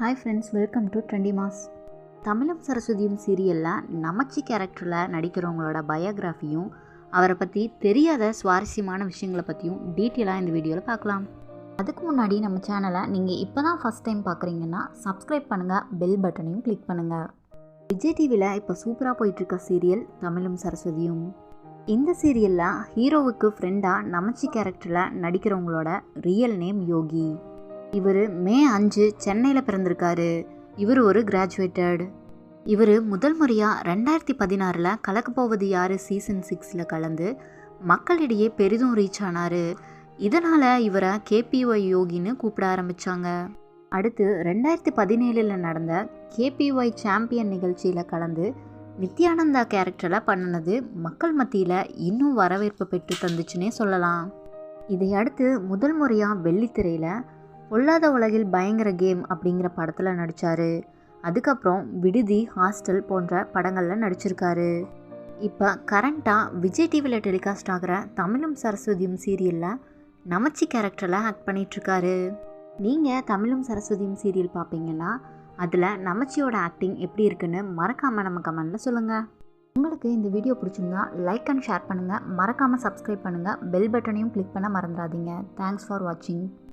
Hi friends welcome to trendy mass தமிழும் சரஸ்வதியும் சீரியலில் நமச்சி கேரக்டரில் நடிக்கிறவங்களோட பயோகிராஃபியும் அவரை பற்றி தெரியாத சுவாரஸ்யமான விஷயங்களை பற்றியும் டீட்டெயிலாக இந்த வீடியோவில் பார்க்கலாம். அதுக்கு முன்னாடி நம்ம சேனலை நீங்கள் இப்போ தான் ஃபஸ்ட் டைம் பார்க்குறீங்கன்னா சப்ஸ்கிரைப் பண்ணுங்கள் பெல் பட்டனையும் கிளிக் பண்ணுங்கள் விஜய் டிவியில் இப்போ சூப்பராக போயிட்டுருக்க சீரியல் தமிழும் சரஸ்வதியும். இந்த சீரியலில் ஹீரோவுக்கு ஃப்ரெண்டாக நமச்சி கேரக்டரில் நடிக்கிறவங்களோட ரியல் நேம் யோகி. இவர் மே அஞ்சு சென்னையில் பிறந்திருக்காரு. இவர் ஒரு கிராஜுவேட்டட் இவர் முதல் முறையாக ரெண்டாயிரத்தி பதினாறில் கலக்க போவது யார்? சீசன் சிக்ஸில் கலந்து மக்களிடையே பெரிதும் ரீச் ஆனார். இதனால் இவரை கேபிஒய் யோகின்னு கூப்பிட ஆரம்பித்தாங்க அடுத்து ரெண்டாயிரத்தி பதினேழில் நடந்த கேபிஒய் சாம்பியன் நிகழ்ச்சியில் கலந்து நித்யானந்தா கேரக்டரில் பண்ணினது மக்கள் மத்தியில் இன்னும் வரவேற்பு பெற்று தந்துச்சுன்னே சொல்லலாம். இதை அடுத்து முதல் முறையாக வெள்ளித்திரையில் பொல்லாத உலகில் பயங்கர கேம் அப்படிங்கிற படத்தில் நடித்தார் அதுக்கப்புறம் விடுதி ஹாஸ்டல் போன்ற படங்களில் நடிச்சிருக்காரு. இப்போ கரண்ட்டாக விஜய் டிவியில் டெலிகாஸ்ட் ஆகிற தமிழும் சரஸ்வதியும் சீரியலில் நமச்சி கேரக்டரில் ஆக்ட் பண்ணிகிட்ருக்காரு நீங்கள் தமிழும் சரஸ்வதியும் சீரியல் பார்ப்பீங்கன்னா அதில் நமச்சியோட ஆக்டிங் எப்படி இருக்குன்னு மறக்காமல் நம்ம கமெண்டில் சொல்லுங்கள் உங்களுக்கு இந்த வீடியோ பிடிச்சிருந்தா லைக் அண்ட் ஷேர் பண்ணுங்கள் மறக்காமல் சப்ஸ்கிரைப் பண்ணுங்கள் பெல் பட்டனையும் கிளிக் பண்ண மறந்துடாதீங்க. தேங்க்ஸ் ஃபார் வாட்சிங்